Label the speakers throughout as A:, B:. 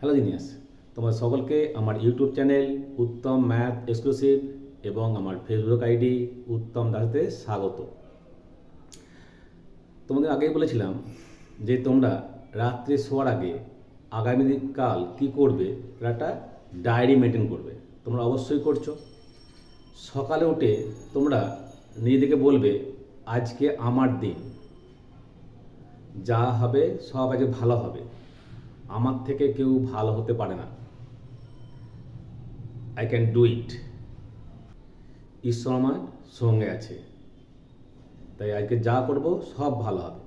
A: Hello genius তোমার সকলকে আমার YouTube channel Uttam math exclusive এবং আমার ফেসবুক আইডি উত্তম দাসতে স্বাগত। তোমাদের আগেই বলেছিলাম যে তোমরা রাত্রে শোয়ার আগে আগামী কাল কী করবে? একটা ডায়েরি মেনটেন করবে। তোমরা অবশ্যই করছ। সকালে উঠে তোমরা নিজেদেরকে বলবে, আজকে আমার দিন। যা হবে সব আজকে ভালো হবে। আমার থেকে কেউ ভালো হতে পারে না। আই ক্যান ডু ইট ঈশ্বর আমার সঙ্গে আছে। তাই আজকে যা করব সব ভালো হবে।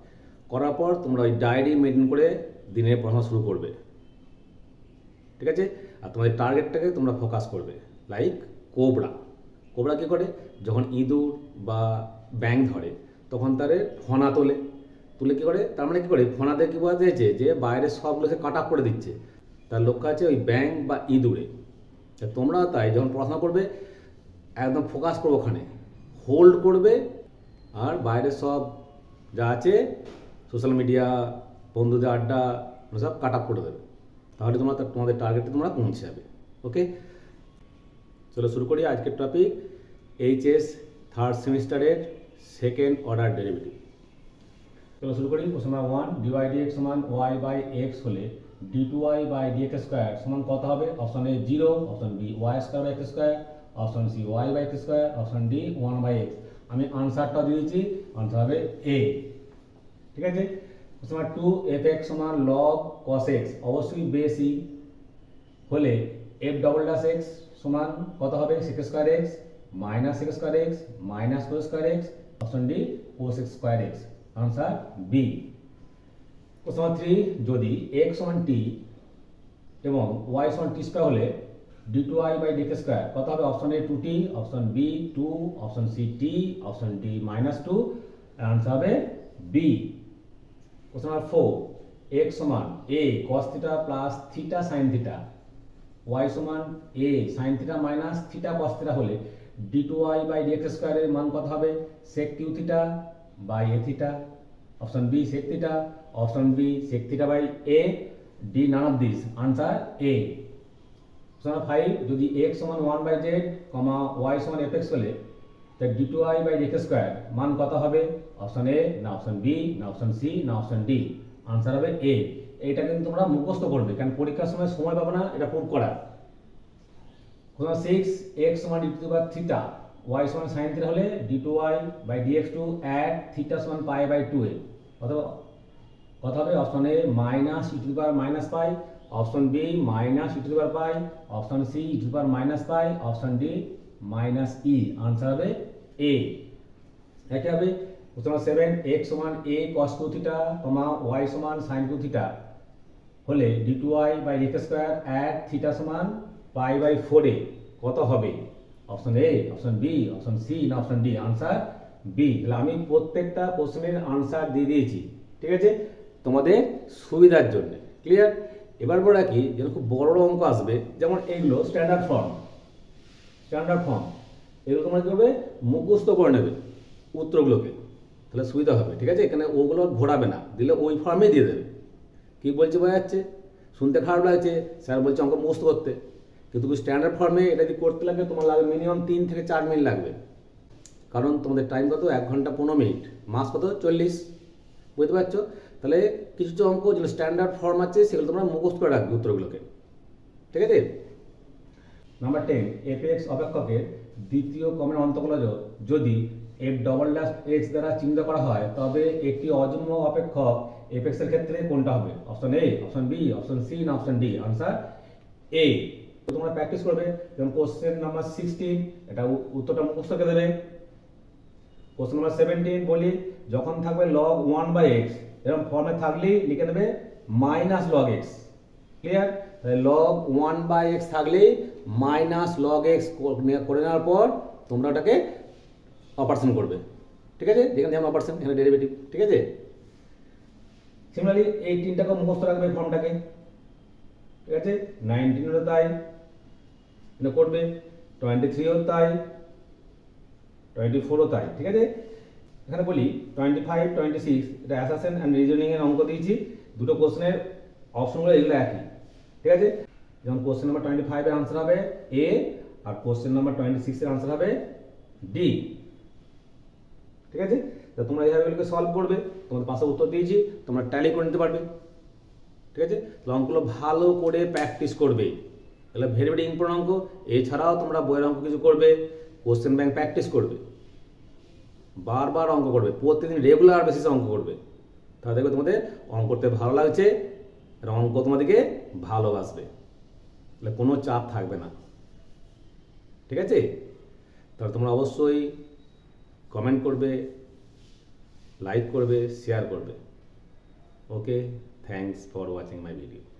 A: করার পর তোমরা ওই ডায়েরি মেনটেন করে দিনের পড়াশোনা শুরু করবে। ঠিক আছে? আর তোমাদের টার্গেটটাকে তোমরা ফোকাস করবে। লাইক কোবরা কোবরা কী করে? যখন ইঁদুর বা ব্যাং ধরে, তখন তারে ফনা তোলে। তুলে কী করে? তার মানে কী করে? ফোনাতে কী বোঝাতে হয়েছে যে বাইরে সবগুলোকে কাট আপ করে দিচ্ছে। তার লক্ষ্য আছে ওই ব্যাং বা ইঁদুরে। তোমরা তাই যখন পড়াশোনা করবে, একদম ফোকাস করবে ওখানে। হোল্ড করবে আর বাইরে সব যা আছে সোশ্যাল মিডিয়া বন্ধুদের আড্ডা সব কাট আপ করে দেবে। তাহলে তোমরা তোমাদের টার্গেটে তোমরা পৌঁছে যাবে। ওকে চলো শুরু করি আজকের টপিক এইচএস থার্ড সেমিস্টারের সেকেন্ড অর্ডার ডেরিভেটিভ চলো শুরু করি। প্রশ্ন নাম্বার ওয়ান ডিওয়াই ডিএক্স সমান ওয়াই বাই এক্স হলে D two Y by DX square সমান কত হবে? Option A zero option B Y square by X square option C Y by X square option D one by X আমি আনসারটা দিয়ে দিচ্ছি answer হবে এ ঠিক আছে? প্রশ্ন টু এফ এক্স সমান লগ কস এক্স অবশ্যই বেশি হলে এফ ডবল ডাস এক্স সমান কত হবে? Six square X minus six square X minus four square X option D four six square X answer B number three যদি এক্স সমান T এবং ওয়াই সমান টি স্কোয়ার হলে D two Y by D square কত হবে? Option A two T option B two option C T option D minus two answer হবে B প্রশ্ন number four x সমান A cos theta plus theta sine theta Y সমান A sine theta minus theta cos theta হলে D two Y by D X স্কোয়ারের মান কত হবে? Sec Q theta by A theta, option B sec theta, option B sec theta by A, D none of this answer A option five যদি x সমান one by Z comma Y সমান F x হলে তা D two Y by X square মান কত হবে? Option এ না option B না অপশন সি না অপশন ডি আনসার হবে এ এইটা কিন্তু তোমরা মুখস্থ করবে, কারণ পরীক্ষার সময় সময় পাবে না, এটা প্রুভ করা। সিক্স এক্স সমান ডি টু থিটা ওয়াই সমান সাইন থিটা হলে d two y by d x two add theta সমান পাই বাই টু এ অথবা কথা হবে option A minus e to the power minus pi option B minus e to the power pi option C e to the power minus pi option D minus e answer হবে A হবে প্রশ্ন seven x সমান a cos two theta comma Y সমান sine two theta হলে D two Y by D square at theta সমান pi by ফোরে কত হবে? Option A option B option C না অপশন ডি আনসার বি তাহলে আমি প্রত্যেকটা প্রশ্নের আনসার দিয়ে দিয়েছি। ঠিক আছে? তোমাদের সুবিধার জন্য। ক্লিয়ার এবার বলে রাখি যেন খুব বড় বড় অঙ্ক আসবে। যেমন এইগুলো স্ট্যান্ডার্ড ফর্ম স্ট্যান্ডার্ড ফর্ম এগুলো তোমরা কী করবে? মুখস্থ করে নেবে উত্তরগুলোকে। তাহলে সুবিধা হবে, ঠিক আছে? এখানে ওগুলো ঘোরাবে না। দিলে ওই ফর্মে দিয়ে দেবে। কি বলছে বোঝা যাচ্ছে? শুনতে খারাপ লাগছে। স্যার বলছে অঙ্ক মুখস্থ করতে। কিন্তু স্ট্যান্ডার্ড ফর্মে এটা যদি করতে লাগে, তোমার লাগবে মিনিমাম তিন থেকে চার মিনিট লাগবে। কারণ তোমাদের টাইম কত? এক ঘণ্টা পনেরো মিনিট। মাস কত? চল্লিশ। বুঝতে পারছ? তাহলে কিছু কিছু অঙ্ক যেগুলো স্ট্যান্ডার্ড ফর্ম আছে, সেগুলো তোমরা মুখস্থ করে রাখবে উত্তরগুলোকে। ঠিক আছে? নাম্বার টেন এফ এক্স অপেক্ষকের দ্বিতীয় কমের অন্তর্গত যদি এফ ডবল ড্যাশ এক্স দ্বারা চিহ্নিত করা হয়, তবে একটি অযুগ্ম অপেক্ষক এফ ক্ষেত্রে কোনটা হবে? Option A option B option C না অপশন ডি আনসার এ তোমরা প্র্যাকটিস করবে। যেমন কোশ্চেন নাম্বার সিক্সটিন এটা উত্তরটা মুখস্থ করে দেবে। কোশ্চেন নাম্বার সেভেন্টিন বলি, যখন থাকবে লগ ওয়ান বাই এক্স এরকম ফর্মে থাকলেই লিখে দেবে minus log X clear log one by X থাকলেই মাইনাস লগ এক্স করে নেওয়ার পর তোমরা ওটাকে অপারেশন করবে। ঠিক আছে? যেখানে যেমন অপারেশন এখানে ডেরিভেটিভ ঠিক আছে? সিমিলারলি এই তিনটাকে মুখস্থ রাখবে ফর্মটাকে ঠিক আছে? নাইনটিনেরও তাই। এটা করবে টোয়েন্টি থ্রিও তাই টোয়েন্টি ফোরও তাই, ঠিক আছে? এখানে বলি টোয়েন্টি ফাইভ টোয়েন্টি সিক্স এটা অ্যাসাসেন অ্যান্ড রিজনিংয়ের অঙ্ক দিয়েছি, দুটো কোশ্চেনের অপশনগুলো এগুলো একই, ঠিক আছে? যেমন কোশ্চেন নাম্বার টোয়েন্টি ফাইভের আনসার হবে এ আর কোশ্চেন নাম্বার টোয়েন্টি সিক্সের আনসার হবে ডি ঠিক আছে? তা তোমরা এইভাবে এগুলোকে সলভ করবে, তোমাদের পাশে উত্তর দিয়েছি, তোমরা ট্যালি করে নিতে পারবে, ঠিক আছে? তো অঙ্কগুলো ভালো করে প্র্যাকটিস করবে। এগুলো ভেরি ভেরি ইম্পর্টেন্ট অঙ্ক। এছাড়াও তোমরা বইয়ের অঙ্ক কিছু করবে কোশ্চেন ব্যাংক প্র্যাকটিস করবে, বারবার অঙ্ক করবে, প্রতিদিন রেগুলার বেসিসে অঙ্ক করবে। তাহলে দেখবে তোমাদের অঙ্ক করতে ভালো লাগছে, আর অঙ্ক তোমাদেরকে ভালোবাসবে। তাহলে কোনো চাপ থাকবে না। ঠিক আছে? তাহলে তোমরা অবশ্যই কমেন্ট করবে লাইক করবে শেয়ার করবে। Okay thanks for watching my video